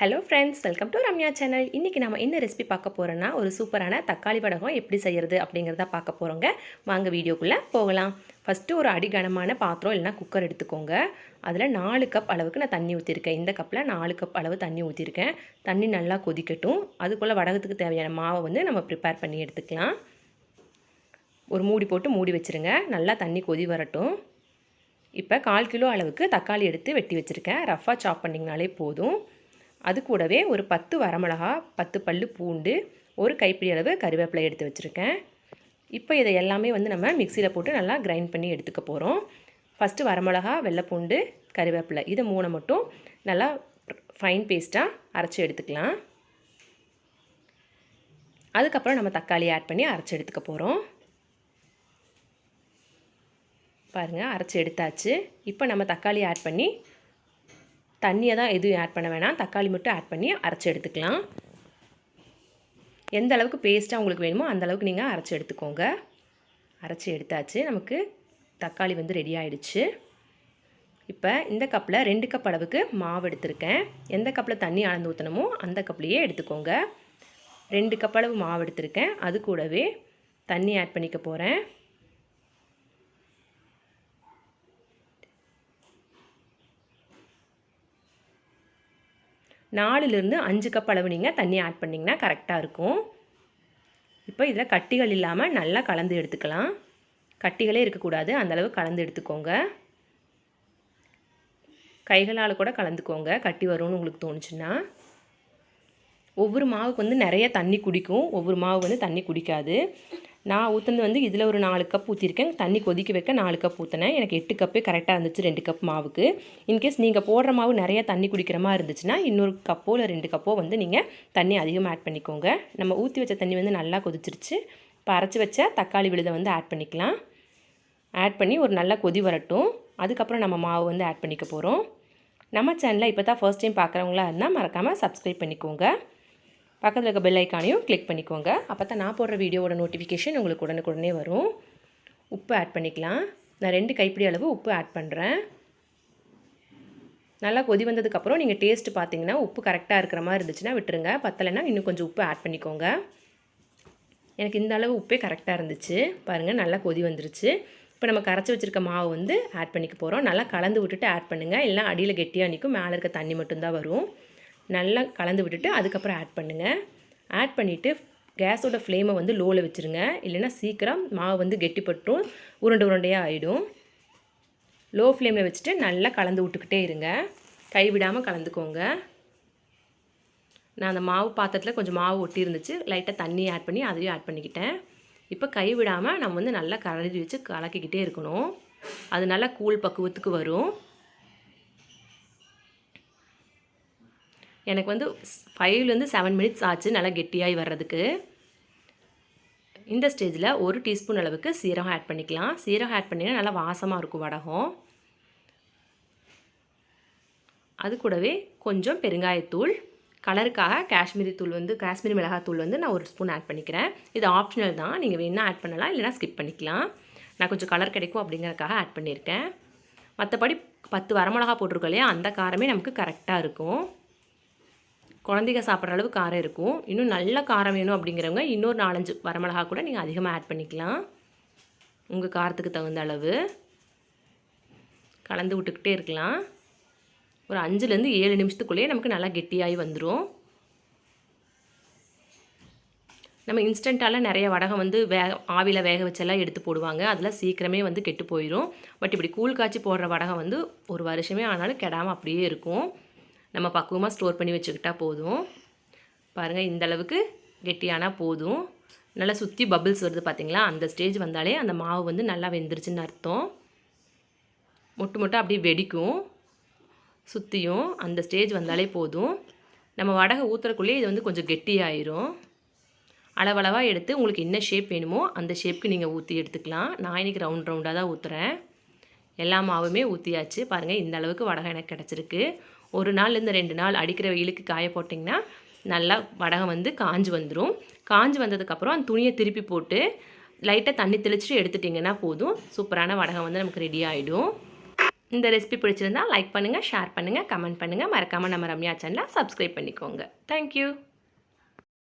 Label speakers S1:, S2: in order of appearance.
S1: Hello friends welcome to Ramya channel இன்றைக்கி நம்ம என்ன ரெசிபி பார்க்க போகிறோன்னா ஒரு சூப்பரான தக்காளி வடகம் எப்படி செய்கிறது அப்படிங்கிறத பார்க்க போகிறோங்க வாங்க வீடியோக்குள்ளே போகலாம். ஃபஸ்ட்டு ஒரு அடிகனமான பாத்திரம் இல்லைனா குக்கர் எடுத்துக்கோங்க. அதில் நாலு கப் அளவுக்கு நான் தண்ணி ஊற்றிருக்கேன் இந்த கப்பில் நாலு கப் அளவு தண்ணி ஊற்றிருக்கேன் தண்ணி நல்லா கொதிக்கட்டும். அதுக்குள்ளே வடகத்துக்கு தேவையான மாவை வந்து நம்ம ப்ரிப்பேர் பண்ணி எடுத்துக்கலாம். ஒரு மூடி போட்டு மூடி வச்சுருங்க. நல்லா தண்ணி கொதி வரட்டும். இப்போ கால் கிலோ அளவுக்கு தக்காளி எடுத்து வெட்டி வச்சுருக்கேன். ரஃபாக சாப் பண்ணிங்கனாலே போதும். அது கூடவே ஒரு பத்து வரமிளகா பத்து பல் பூண்டு ஒரு கைப்பிடி அளவு கருவேப்பிலை எடுத்து வச்சுருக்கேன். இப்போ இதை எல்லாமே வந்து நம்ம மிக்சியில் போட்டு நல்லா கிரைண்ட் பண்ணி எடுத்துக்க போகிறோம் ஃபஸ்ட்டு வரமிளகா வெள்ளைப்பூண்டு கருவேப்பிலை இதை மூணை மட்டும் நல்லா ஃபைன் பேஸ்ட்டாக அரைச்சி எடுத்துக்கலாம். அதுக்கப்புறம் நம்ம தக்காளி ஆட் பண்ணி அரைச்சி எடுத்துக்க போகிறோம் பாருங்கள் அரைச்சி எடுத்தாச்சு. இப்போ நம்ம தக்காளி ஆட் பண்ணி தண்ணியை தான் எதுவும் ஆட் பண்ண வேணாம். தக்காளி மட்டும் ஆட் பண்ணி அரைச்சி எடுத்துக்கலாம். எந்த அளவுக்கு பேஸ்ட்டாக உங்களுக்கு வேணுமோ அந்த அளவுக்கு நீங்கள் அரைச்சி எடுத்துக்கோங்க. அரைச்சி எடுத்தாச்சு. நமக்கு தக்காளி வந்து ரெடி ஆகிடுச்சு இப்போ இந்த கப்பில் ரெண்டு கப் அளவுக்கு மாவு எடுத்திருக்கேன். எந்த கப்பில் தண்ணி அளந்து ஊற்றணுமோ அந்த கப்லேயே எடுத்துக்கோங்க. ரெண்டு கப் அளவு மாவு எடுத்திருக்கேன். அது கூடவே தண்ணி ஆட் பண்ணிக்க போகிறேன் நாலுலேருந்து அஞ்சு கப் அளவு நீங்கள் தண்ணி ஆட் பண்ணிங்கன்னா கரெக்டாக இருக்கும். இப்போ இதில் கட்டிகள் இல்லாமல் நல்லா கலந்து எடுத்துக்கலாம். கட்டிகளே இருக்கக்கூடாது அந்தளவு கலந்து எடுத்துக்கோங்க. கைகளால் கூட கலந்துக்கோங்க கட்டி வரும்னு உங்களுக்கு தோணுச்சுன்னா. ஒவ்வொரு மாவுக்கு வந்து நிறைய தண்ணி குடிக்கும் ஒவ்வொரு மாவு வந்து தண்ணி குடிக்காது. நான் ஊற்றுனது வந்து இதில் ஒரு நாலு கப் ஊற்றிருக்கேன் தண்ணி கொதிக்க வைக்க நாலு கப் ஊற்றினேன் எனக்கு எட்டு கப்பே கரெக்டாக இருந்துச்சு ரெண்டு கப் மாவுக்கு. இன்கேஸ் நீங்கள் போடுற மாவு நிறையா தண்ணி குடிக்கிற மாதிரி இருந்துச்சுன்னா இன்னொரு கப்போ இல்லை ரெண்டு கப்போ வந்து நீங்கள் தண்ணி அதிகமாக ஆட் பண்ணிக்கோங்க. நம்ம ஊற்றி வச்ச தண்ணி வந்து நல்லா கொதிச்சிருச்சு. இப்போ அரைச்சி வச்ச தக்காளி விழுதை வந்து ஆட் பண்ணிக்கலாம். ஆட் பண்ணி ஒரு நல்லா கொதி வரட்டும். அதுக்கப்புறம் நம்ம மாவு வந்து ஆட் பண்ணிக்க போகிறோம் நம்ம சேனலில் இப்போ தான் ஃபர்ஸ்ட் டைம் பார்க்குறவங்களா இருந்தால் மறக்காமல் சப்ஸ்கிரைப் பண்ணிக்கோங்க. பக்கத்தில் இருக்க பெல் ஐக்கானையும் கிளிக் பண்ணிக்கோங்க. அப்போ தான் நான் போடுற வீடியோவோட நோட்டிஃபிகேஷன் உங்களுக்கு உடனுக்குடனே வரும். உப்பு ஆட் பண்ணிக்கலாம். நான் ரெண்டு கைப்பிடி அளவு உப்பு ஆட் பண்ணுறேன் நல்லா கொதி வந்ததுக்கப்புறம் நீங்கள் டேஸ்ட்டு பார்த்தீங்கன்னா உப்பு கரெக்டாக இருக்கிற மாதிரி இருந்துச்சுன்னா விட்டுருங்க. பத்தலைன்னா இன்னும் கொஞ்சம் உப்பு ஆட் பண்ணிக்கோங்க. எனக்கு இந்த அளவு உப்பே கரெக்டாக இருந்துச்சு. பாருங்கள் நல்லா கொதி வந்துருச்சு. இப்போ நம்ம கரைச்சி வச்சுருக்க மாவு வந்து ஆட் பண்ணிக்க போகிறோம் நல்லா கலந்து விட்டுட்டு ஆட் பண்ணுங்கள் இல்லைனா அடியில் கெட்டியாக நிற்கும் மேலே இருக்க தண்ணி மட்டும்தான் வரும். நல்லா கலந்து விட்டுட்டு அதுக்கப்புறம் ஆட் பண்ணுங்கள் ஆட் பண்ணிவிட்டு கேஸோட ஃப்ளேமை வந்து லோவில் வச்சுருங்க. இல்லைன்னா சீக்கிரம் மாவு வந்து கெட்டிப்பட்டும் உருண்டை உருண்டையாக ஆகிடும் லோ ஃப்ளேமில் வச்சுட்டு நல்லா கலந்து விட்டுக்கிட்டே இருங்க. கைவிடாமல் கலந்துக்கோங்க. நான் அந்த மாவு பாத்திரத்தில் கொஞ்சம் மாவு ஒட்டி இருந்துச்சு. லைட்டாக தண்ணி ஆட் பண்ணி அதையும் ஆட் பண்ணிக்கிட்டேன். இப்போ கைவிடாமல் நம்ம வந்து நல்லா கரடி வச்சு கலக்கிக்கிட்டே இருக்கணும். அது நல்லா கூழ் பக்குவத்துக்கு வரும். எனக்கு வந்து ஃபைவ்லேருந்து செவன் மினிட்ஸ் ஆச்சு நல்லா கெட்டியாகி வர்றதுக்கு. இந்த ஸ்டேஜில் ஒரு டீஸ்பூன் அளவுக்கு சீரகம் ஆட் பண்ணிக்கலாம். சீரகம் ஆட் பண்ணிங்கன்னா நல்லா வாசமாக இருக்கும் வடகம். அது கூடவே கொஞ்சம் பெருங்காயத்தூள். கலருக்காக காஷ்மீரி தூள் வந்து காஷ்மீரி மிளகாத்தூள் வந்து நான் ஒரு ஸ்பூன் ஆட் பண்ணிக்கிறேன். இது ஆப்ஷனல் தான். நீங்கள் வேணால் ஆட் பண்ணலாம் இல்லைனா ஸ்கிப் பண்ணிக்கலாம். நான் கொஞ்சம் கலர் கிடைக்கும் அப்படிங்கிறதுக்காக ஆட் பண்ணியிருக்கேன். மற்றபடி பத்து வரமிளகா போட்டிருக்கோம் இல்லையா அந்த காரமே நமக்கு கரெக்டாக இருக்கும். குழந்தைங்க சாப்பிட்ற அளவு காரம் இருக்கும். இன்னும் நல்ல காரம் வேணும் அப்படிங்கிறவங்க இன்னொரு நாலஞ்சு வரமிளகா கூட நீங்கள் அதிகமாக ஆட் பண்ணிக்கலாம். உங்கள் காரத்துக்கு தகுந்த அளவு. கலந்து விட்டுக்கிட்டே இருக்கலாம். ஒரு அஞ்சுலேருந்து ஏழு நிமிஷத்துக்குள்ளேயே நமக்கு நல்லா கெட்டியாகி வந்துடும் நம்ம இன்ஸ்டண்ட்டால் நிறைய வடகம் வந்து வே ஆவியில் வேக வச்செல்லாம் எடுத்து போடுவாங்க. அதெல்லாம் சீக்கிரமே வந்து கெட்டு போயிடும் பட் இப்படி கூழ் காய்ச்சி போடுற வடகம் வந்து ஒரு வருஷமே ஆனாலும் கெடாமல் அப்படியே இருக்கும். நம்ம பக்குவமாக ஸ்டோர் பண்ணி வச்சுக்கிட்டால் போதும். பாருங்கள் இந்த அளவுக்கு கெட்டியானால் போதும். நல்லா சுற்றி பபிள்ஸ் வருது பார்த்திங்களா அந்த ஸ்டேஜ் வந்தாலே அந்த மாவு வந்து நல்லா வெந்துருச்சுன்னு அர்த்தம். மொட்டு மொட்டை அப்படியே வெடிக்கும். சுற்றியும் அந்த ஸ்டேஜ் வந்தாலே போதும். நம்ம வடகை ஊற்றுறக்குள்ளேயே இது வந்து கொஞ்சம் கெட்டியாயிரும். அளவளவாக எடுத்து உங்களுக்கு என்ன ஷேப் வேணுமோ அந்த ஷேப்புக்கு நீங்கள் ஊற்றி எடுத்துக்கலாம். நான் இன்றைக்கி ரவுண்ட் ரவுண்டாக தான் ஊற்றுறேன் எல்லா மாவுமே ஊற்றியாச்சு பாருங்கள் இந்த அளவுக்கு வடகை எனக்கு கிடச்சிருக்கு. ஒரு நாள்லேருந்து ரெண்டு நாள் அடிக்கிற வெயிலுக்கு காய போட்டிங்கன்னா நல்லா வடகம் வந்து காஞ்சு வந்துடும் காஞ்சு வந்ததுக்கப்புறம் அந்த துணியை திருப்பி போட்டு லைட்டாக தண்ணி தெளிச்சுட்டு எடுத்துட்டிங்கன்னா போதும். சூப்பரான வடகம் வந்து நமக்கு ரெடி ஆகிடும் இந்த ரெசிபி பிடிச்சிருந்தா லைக் பண்ணுங்கள் ஷேர் பண்ணுங்கள் கமெண்ட் பண்ணுங்கள் மறக்காமல் நம்ம ரம்யா சேனலை சப்ஸ்கிரைப் பண்ணிக்கோங்க. தேங்க்யூ